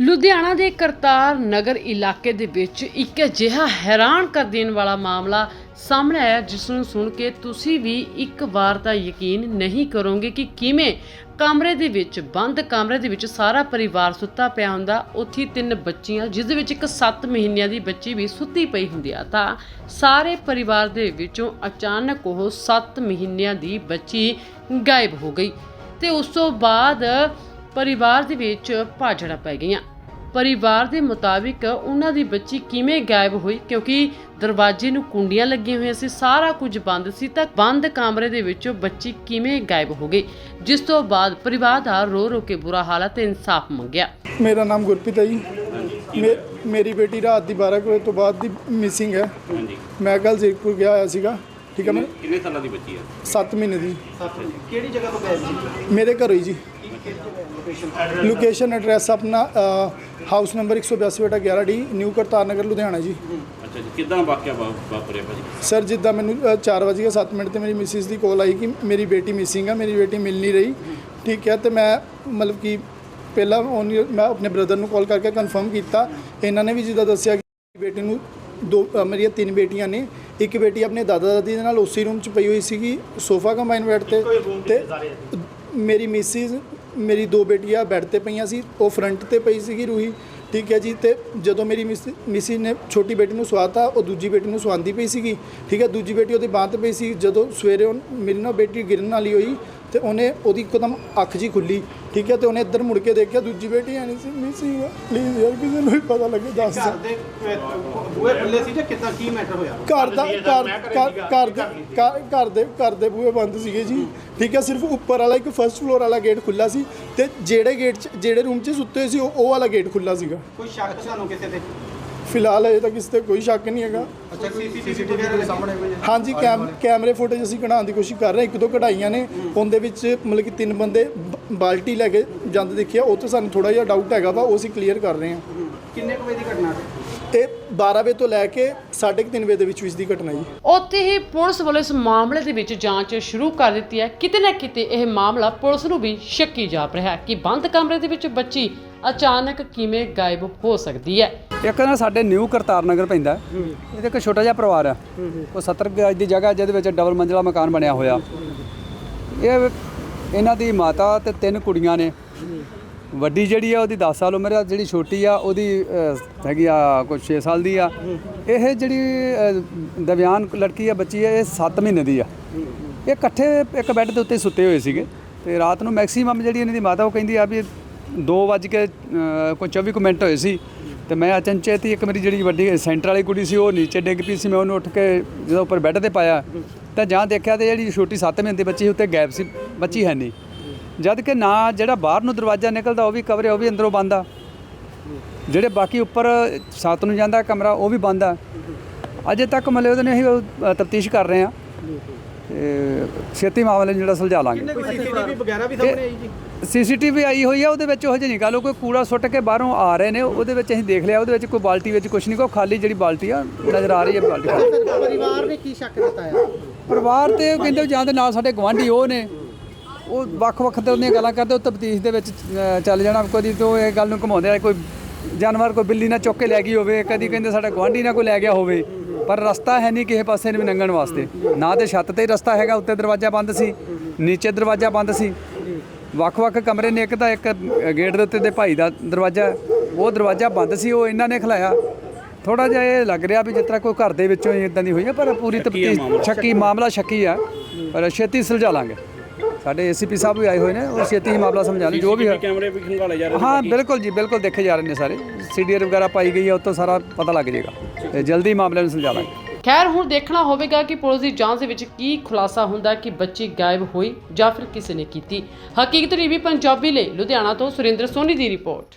ਲੁਧਿਆਣਾ ਦੇ ਕਰਤਾਰ ਨਗਰ ਇਲਾਕੇ ਦੇ ਵਿੱਚ ਇੱਕ ਅਜਿਹਾ ਹੈਰਾਨ ਕਰ ਦੇਣ ਵਾਲਾ ਮਾਮਲਾ ਸਾਹਮਣੇ ਆਇਆ, ਜਿਸ ਨੂੰ ਸੁਣ ਕੇ ਤੁਸੀਂ ਵੀ ਇੱਕ ਵਾਰ ਤਾਂ ਯਕੀਨ ਨਹੀਂ ਕਰੋਗੇ ਕਿ ਕਿਵੇਂ ਕਮਰੇ ਦੇ ਵਿੱਚ, ਬੰਦ ਕਮਰੇ ਦੇ ਵਿੱਚ ਸਾਰਾ ਪਰਿਵਾਰ ਸੁੱਤਾ ਪਿਆ ਹੁੰਦਾ। ਉੱਥੇ ਤਿੰਨ ਬੱਚੀਆਂ, ਜਿਸ ਦੇ ਵਿੱਚ ਇੱਕ 7 ਮਹੀਨਿਆਂ ਦੀ ਬੱਚੀ ਵੀ ਸੁੱਤੀ ਪਈ ਹੁੰਦੀ ਆ। ਤਾਂ ਸਾਰੇ ਪਰਿਵਾਰ ਦੇ ਵਿੱਚੋਂ ਅਚਾਨਕ ਉਹ 7 ਮਹੀਨਿਆਂ ਦੀ ਬੱਚੀ ਗਾਇਬ ਹੋ ਗਈ ਤੇ ਉਸ ਤੋਂ ਬਾਅਦ ਪਰਿਵਾਰ ਦੇ ਵਿੱਚ ਭਾਜੜਾ ਪੈ ਗਈਆਂ। ਪਰਿਵਾਰ ਦੇ ਮੁਤਾਬਿਕ ਉਹਨਾਂ ਦੀ ਬੱਚੀ ਕਿਵੇਂ ਗਾਇਬ ਹੋਈ? ਕਿਉਂਕਿ ਦਰਵਾਜ਼ੇ ਨੂੰ ਕੁੰਡੀਆਂ ਲੱਗੀਆਂ ਹੋਈਆਂ ਸੀ ਸਾਰਾ ਕੁਝ ਬੰਦ ਸੀ ਤਾਂ ਬੰਦ ਕਮਰੇ ਦੇ ਵਿੱਚੋਂ ਬੱਚੀ ਕਿਵੇਂ ਗਾਇਬ ਹੋ ਗਈ? ਜਿਸ ਤੋਂ ਬਾਅਦ ਪਰਿਵਾਰ ਦਾ ਰੋ ਰੋ ਕੇ ਬੁਰਾ ਹਾਲ ਹੈ ਤੇ ਇਨਸਾਫ ਮੰਗਿਆ। ਮੇਰਾ ਨਾਮ ਗੁਰਪ੍ਰੀਤ ਹੈ ਜੀ। ਮੇ- ਮੇਰੀ ਬੇਟੀ ਰਾਤ ਦੀ 12 ਕੁ ਵਜੇ ਤੋਂ ਬਾਅਦ ਦੀ ਮਿਸਿੰਗ ਹੈ। ਹਾਂਜੀ। ਮੈਂ ਕੱਲ ਜ਼ੀਰਕਪੁਰ ਗਿਆ ਹੋਇਆ ਸੀਗਾ। ਠੀਕ ਹੈ ਮੈਂ ਕਿੰਨੇ ਸਾਲਾਂ ਦੀ ਬੱਚੀ ਹੈ? 7 ਮਹੀਨੇ ਦੀ। ਕਿਹੜੀ ਜਗ੍ਹਾ ਤੋਂ ਗਏ ਸੀ? ਮੇਰੇ ਘਰੋਂ ਹੀ ਜੀ। ਲੋਕੇਸ਼ਨ ਐਡਰੈਸ ਆਪਣਾ ਹਾਊਸ ਨੰਬਰ 182 ਬਟਾ 11 ਡੀ ਨਿਊ ਕਰਤਾਰ ਨਗਰ ਲੁਧਿਆਣਾ ਜੀ। ਅੱਛਾ ਜੀ ਕਿਦਾਂ ਵਾਕਿਆ ਵਾਪਰਿਆ ਭਾਜੀ? ਸਰ ਜਿੱਦਾਂ ਮੈਨੂੰ 4 ਵਜੇ 7 ਮਿੰਟ ਤੇ ਮੇਰੀ ਮਿਸਿਸ ਦੀ ਕਾਲ ਆਈ ਕਿ ਮੇਰੀ ਬੇਟੀ ਮਿਸਿੰਗ ਆ ਮੇਰੀ ਬੇਟੀ ਮਿਲ ਨਹੀਂ ਰਹੀ। ਠੀਕ ਹੈ ਤੇ ਮੈਂ ਮਤਲਬ ਕਿ ਪਹਿਲਾਂ ਉਹਨੇ- ਮੈਂ ਆਪਣੇ ਬ੍ਰਦਰ ਨੂੰ ਕਾਲ ਕਰਕੇ ਕਨਫਰਮ ਕੀਤਾ। ਇਹਨਾਂ ਨੇ ਵੀ ਜਿੱਦਾਂ ਦੱਸਿਆ ਕਿ ਬੇਟੀ ਨੂੰ ਦੋ ਮੇਰੀਆਂ ਤਿੰਨ ਬੇਟੀਆਂ ਨੇ। ਇੱਕ ਬੇਟੀ ਆਪਣੇ ਦਾਦਾ ਦਾਦੀ ਦੇ ਨਾਲ ਉਸੇ ਰੂਮ 'ਚ ਪਈ ਹੋਈ ਸੀਗੀ ਸੋਫਾ ਕੰਬਾਈਨ ਬੈੱਡ ਤੇ। ਤੇ ਮੇਰੀ ਮਿਸਿਸ ਮੇਰੀ ਦੋ ਬੇਟੀਆਂ ਬੈੱਡ ਤੇ ਪਈਆਂ ਸੀ, ਉਹ ਫਰੰਟ ਤੇ ਪਈ ਸੀਗੀ ਰੂਹੀ, ਠੀਕ ਹੈ ਜੀ, ਤੇ ਜਦੋਂ ਮੇਰੀ ਮਿਸ ਮਿਸਿਸ ਨੇ ਛੋਟੀ ਬੇਟੀ ਨੂੰ ਸਵਾਤਾ, ਉਹ ਦੂਜੀ ਬੇਟੀ ਨੂੰ ਸਵਾਉਂਦੀ ਪਈ ਸੀਗੀ, ਠੀਕ ਹੈ, ਦੂਜੀ ਬੇਟੀ ਉਹਦੀ ਬਾਂਹ ਤੇ ਪਈ ਸੀ, ਜਦੋਂ ਸਵੇਰੇ ਉਹ ਮੇਰੀ ਨਾ ਬੇਟੀ ਗਿਰਨ ਵਾਲੀ ਹੋਈ ਤੇ ਉਹਨੇ ਉਹਦੀ ਇੱਕਦਮ ਅੱਖ ਜੀ ਖੁੱਲੀ ਠੀਕ ਹੈ ਤੇ ਉਹਨੇ ਇੱਧਰ ਮੁੜ ਕੇ ਦੇਖਿਆ ਦੂਜੀ ਬੇਟੀ ਹੈ ਨਹੀਂ ਸੀ ਮਿਸਿੰਗ ਪਲੀਜ਼ ਯਾਰ ਕਿਸੇ ਨੂੰ ਵੀ ਪਤਾ ਲੱਗੇ ਦੱਸ ਘਰ ਦੇ ਬੂਹੇ ਖੁੱਲੇ ਸੀ ਜਾਂ ਕਿੱਦਾਂ ਕੀ ਮੈਟਰ ਹੋਇਆ? ਘਰ ਦਾ ਘਰ ਘਰ- ਦੇ ਘਰ- ਘਰ ਦੇ ਘਰ ਦੇ ਬੂਹੇ ਬੰਦ ਸੀਗੇ ਜੀ। ਠੀਕ ਹੈ ਸਿਰਫ ਉੱਪਰ ਵਾਲਾ ਇੱਕ ਫਰਸਟ ਫਲੋਰ ਵਾਲਾ ਗੇਟ ਖੁੱਲਾ ਸੀ ਤੇ ਜਿਹੜੇ ਗੇਟ 'ਚ ਜਿਹੜੇ ਰੂਮ 'ਚ ਸੁੱਤੇ ਸੀ ਉਹ ਉਹ ਵਾਲਾ ਗੇਟ ਖੁੱਲਾ ਸੀਗਾ। ਕੋਈ ਸ਼ੱਕ ਤੁਹਾਨੂੰ ਕਿਸੇ ਤੇ? ਫਿਲਹਾਲ ਅਜੇ ਤੱਕ ਇਸ ਤੇ ਕੋਈ ਸ਼ੱਕ ਨਹੀਂ ਹੈਗਾ। ਅੱਛਾ ਸੀਸੀਟੀਵੀ ਵਗੈਰਾ ਸਾਹਮਣੇ ਕੋਈ ਹਾਂਜੀ ਕੈਮ ਕੈਮਰੇ ਫੁਟੇਜ ਅਸੀਂ ਕਢਾਉਣ ਦੀ ਕੋਸ਼ਿਸ਼ ਕਰ ਰਹੇ ਹਾਂ। ਇੱਕ ਦੋ ਕਢਾਈਆਂ ਨੇ। ਉਹਦੇ ਵਿੱਚ ਮਤਲਬ ਕਿ ਤਿੰਨ ਬੰਦੇ ਬ- ਬਾਲਟੀ ਲੈ ਕੇ ਜਾਂਦੇ ਦੇਖਿਆ। ਉਹ ਤੋਂ ਸਾਨੂੰ ਥੋੜਾ ਜਿਹਾ ਡਾਊਟ ਹੈਗਾ ਵਾ ਉਹ ਅਸੀਂ ਕਲੀਅਰ ਕਰ ਰਹੇ ਹਾਂ। ਕਿੰਨੇ ਕੁ ਵਜੇ ਦੀ ਘਟਨਾ ਹੈ? ਇਹ 12 ਵਜੇ ਤੋਂ ਲੈ ਕੇ 3:30 ਵਜੇ ਦੇ ਵਿੱਚ ਵਿੱਚ ਦੀ ਘਟਨਾ ਜੀ। ਉੱਥੇ ਹੀ ਪੁਲਿਸ ਵੱਲੋਂ ਇਸ ਮਾਮਲੇ ਦੇ ਵਿੱਚ ਜਾਂਚ ਸ਼ੁਰੂ ਕਰ ਦਿੱਤੀ ਹੈ। ਕਿਤੇ ਨਾ ਕਿਤੇ ਇਹ ਮਾਮਲਾ ਪੁਲਿਸ ਨੂੰ ਵੀ ਸ਼ੱਕੀ ਜਾਪ ਰਿਹਾ ਹੈ ਕਿ ਬੰਦ ਕਮਰੇ ਦੇ ਵਿੱਚ ਬੱਚੀ ਅਚਾਨਕ ਕਿਵੇਂ ਗਾਇਬ ਹੋ ਸਕਦੀ ਹੈ? ਇੱਕ ਨਾ ਸਾਡੇ ਨਿਊ ਕਰਤਾਰ ਨਗਰ ਪੈਂਦਾ ਹੈ। ਇਹਦੇ ਇੱਕ ਛੋਟਾ ਜਿਹਾ ਪਰਿਵਾਰ ਆ ਉਹ 70 ਗਜ ਦੀ ਜਗ੍ਹਾ ਜਿਹਦੇ ਵਿੱਚ ਡਬਲ ਮੰਜ਼ਲਾ ਮਕਾਨ ਬਣਿਆ ਹੋਇਆ। ਇਹ ਇਹਨਾਂ ਦੀ ਮਾਤਾ ਤੇ ਤਿੰਨ ਕੁੜੀਆਂ ਨੇ। ਵੱਡੀ ਜਿਹੜੀ ਆ ਉਹਦੀ 10 ਸਾਲ ਉਮਰ ਆ ਜਿਹੜੀ ਛੋਟੀ ਆ ਉਹਦੀ ਅਹ, ਹੈਗੀ ਆ ਕੁਝ 6 ਸਾਲ ਦੀ ਆ। ਇਹ ਜਿਹੜੀ ਅਹ, ਦਿਵਿਆਨ ਲੜਕੀ ਆ ਬੱਚੀ ਆ ਇਹ 7 ਮਹੀਨੇ ਦੀ ਆ। ਇਹ ਇਕੱਠੇ ਇੱਕ ਬੈੱਡ ਦੇ ਉੱਤੇ ਸੁੱਤੇ ਹੋਏ ਸੀਗੇ। ਤੇ ਰਾਤ ਨੂੰ ਮੈਕਸਿਮਮ ਜਿਹੜੀ ਇਹਨਾਂ ਦੀ ਮਾਤਾ ਉਹ ਕਹਿੰਦੀ ਆ ਵੀ 2 ਵੱਜ ਕੇ ਕੋਈ 24 ਕੁ ਮਿੰਟ ਹੋਏ ਸੀ ਤੇ ਮੈਂ ਅਚਨਚੇਤ ਹੀ ਇੱਕ ਮੇਰੀ ਜਿਹੜੀ ਵੱਡੀ ਸੈਂਟਰ ਵਾਲੀ ਕੁੜੀ ਸੀ, ਉਹ ਨੀਚੇ ਡਿੱਗ ਪਈ ਸੀ। ਮੈਂ ਉਹਨੂੰ ਉੱਠ ਕੇ ਜਦੋਂ ਉੱਪਰ ਬੈੱਡ ਤੇ ਪਾਇਆ ਤਾਂ ਜਾਂ ਦੇਖਿਆ ਤੇ ਜਿਹੜੀ ਛੋਟੀ 7 ਮਹੀਨੇ ਦੀ ਬੱਚੀ ਸੀ, ਉੱਤੇ ਗੈਪ ਸੀ, ਬੱਚੀ ਹੈ ਨਹੀਂ। ਜਦ ਕਿ ਨਾ ਜਿਹੜਾ ਬਾਹਰ ਨੂੰ ਦਰਵਾਜ਼ਾ ਨਿਕਲਦਾ, ਉਹ ਵੀ ਕਵਰੇ ਉਹ ਵੀ ਅੰਦਰੋਂ ਬੰਦ ਆ। ਜਿਹੜੇ ਬਾਕੀ ਉੱਪਰ ਸੱਤ ਨੂੰ ਜਾਂਦਾ, ਕਮਰਾ, ਉਹ ਵੀ ਬੰਦ ਆ। ਅਜੇ ਤੱਕ ਮਤਲਬ ਉਹਦੇ ਨੇ ਅਸੀਂ ਤਫਤੀਸ਼ ਕਰ ਰਹੇ ਆ। ਛੇਤੀ ਮਾਮਲੇ ਨੂੰ ਜਿਹੜਾ ਸੁਲਝਾ ਲਾਂਗੇ। ਸੀਸੀਟੀਵੀ ਵਗੈਰਾ ਵੀ ਸਾਹਮਣੇ ਆਈ ਜੀ? ਸੀਸੀਟੀਵੀ ਆਈ ਹੋਈ ਆ ਉਹਦੇ ਵਿੱਚ ਉਹ ਜਿਹੀ ਨਹੀਂ ਗੱਲ ਕੋਈ ਕੂੜਾ ਸੁੱਟ ਕੇ ਬਾਹਰੋਂ ਆ ਰਹੇ ਨੇ ਉਹਦੇ ਵਿੱਚ ਅਸੀਂ ਦੇਖ ਲਿਆ ਉਹਦੇ ਵਿੱਚ ਕੋਈ ਬਾਲਟੀ ਵਿੱਚ ਕੁਝ ਨਹੀਂ ਕੋਈ ਖਾਲੀ ਜਿਹੜੀ ਬਾਲਟੀ ਆ ਨਜ਼ਰ ਆ ਰਹੀ ਹੈ ਬਾਲਟੀ। ਪਰਿਵਾਰ ਨੇ ਕੀ ਸ਼ੱਕ ਦਿੱਤਾ ਪਰਿਵਾਰ ਤੇ ਕਹਿੰਦੇ ਜਾਂ ਦੇ ਨਾਲ ਸਾਡੇ ਗਵਾਂਢੀ ਉਹ ਨੇ ਉਹ ਵੱਖ-ਵੱਖ ਤਰ੍ਹਾਂ ਦੀਆਂ ਗੱਲਾਂ ਕਰਦੇ ਉਹ ਤਫਤੀਸ਼ ਦੇ ਵਿੱਚ ਚੱਲ ਜਾਣਾ ਕਦੀ ਤੋਂ ਇਹ ਗੱਲ ਨੂੰ ਘਮਾਉਂਦੇ ਆ ਕੋਈ ਜਾਨਵਰ ਕੋਈ ਬਿੱਲੀ ਨਾ ਚੁੱਕ ਕੇ ਲੈ ਗਈ ਹੋਵੇ ਕਦੀ ਕਹਿੰਦੇ ਸਾਡਾ ਗਵਾਂਢੀ ਨਾ ਕੋਈ ਲੈ ਗਿਆ ਹੋਵੇ। ਪਰ ਰਸਤਾ ਹੈ ਨਹੀਂ ਕਿਸੇ ਪਾਸੇ ਨੂੰ ਵੀ ਲੰਘਣ ਵਾਸਤੇ। ਨਾ ਤੇ ਛੱਤ ਤੇ ਹੀ ਰਸਤਾ ਹੈਗਾ ਉੱਤੇ ਦਰਵਾਜ਼ਾ ਬੰਦ ਸੀ ਨੀਚੇ ਦਰਵਾਜ਼ਾ ਬੰਦ ਸੀ। ਵੱਖ-ਵੱਖ ਕਮਰੇ ਨੇ ਇੱਕ ਤਾਂ ਇੱਕ ਗੇਟ ਦੇ ਉੱਤੇ ਦੇ ਭਾਈ ਦਾ ਦਰਵਾਜ਼ਾ ਉਹ ਦਰਵਾਜ਼ਾ ਬੰਦ ਸੀ ਉਹ ਇਹਨਾਂ ਨੇ ਖਲਾਇਆ। ਥੋੜਾ ਜਿਹਾ ਇਹ ਲੱਗ ਰਿਹਾ ਵੀ ਜਿਸ ਤਰ੍ਹਾਂ ਕੋਈ ਘਰ ਦੇ ਵਿੱਚੋਂ ਇਦਾਂ ਦੀ ਹੋਈ ਹੈ ਪਰ ਪੂਰੀ ਤਫਤੀਸ਼ ਸ਼ੱਕੀ ਮਾਮਲਾ ਸ਼ੱਕੀ ਆ ਪਰ ਛੇਤੀ ਸੁਲਝਾ ਲਾਂਗੇ। ਸਾਡੇ ਏਸੀਪੀ ਸਾਹਿਬ ਵੀ ਆਏ ਹੋਏ ਨੇ ਉਹ ਛੇਤੀ ਹੀ ਮਾਮਲਾ ਸਮਝਾ ਲੈ ਜੋ ਵੀ ਹੈ ਕੈਮਰੇ ਵੀ ਖੰਗਾਲੇ ਜਾ ਰਹੇ ਹਾਂ ਬਿਲਕੁਲ ਜੀ ਬਿਲਕੁਲ ਦੇਖੇ ਜਾ ਰਹੇ ਨੇ ਸਾਰੇ। ਸੀਡੀਆਰ ਵਗੈਰਾ ਪਾਈ ਗਈ ਹੈ ਉਹ ਤੋਂ ਸਾਰਾ ਪਤਾ ਲੱਗ ਜਾਏਗਾ। ਤੇ ਜਲਦੀ ਮਾਮਲੇ ਨੂੰ ਸੁਲਝਾ ਲਾਂਗੇ। ਖੈਰ ਹੁਣ ਦੇਖਣਾ ਹੋਵੇਗਾ ਕਿ ਪੁਲਿਸ ਦੀ ਜਾਂਚ ਦੇ ਵਿੱਚ ਕੀ ਖੁਲਾਸਾ ਹੁੰਦਾ ਕਿ ਬੱਚੀ ਗਾਇਬ ਹੋਈ ਜਾਂ ਫਿਰ ਕਿਸੇ ਨੇ ਕੀਤੀ। ਹਕੀਕਤ ਟੀਵੀ ਪੰਜਾਬੀ ਲਈ ਲੁਧਿਆਣਾ ਤੋਂ ਸੁਰਿੰਦਰ ਸੋਨੀ ਦੀ ਰਿਪੋਰਟ।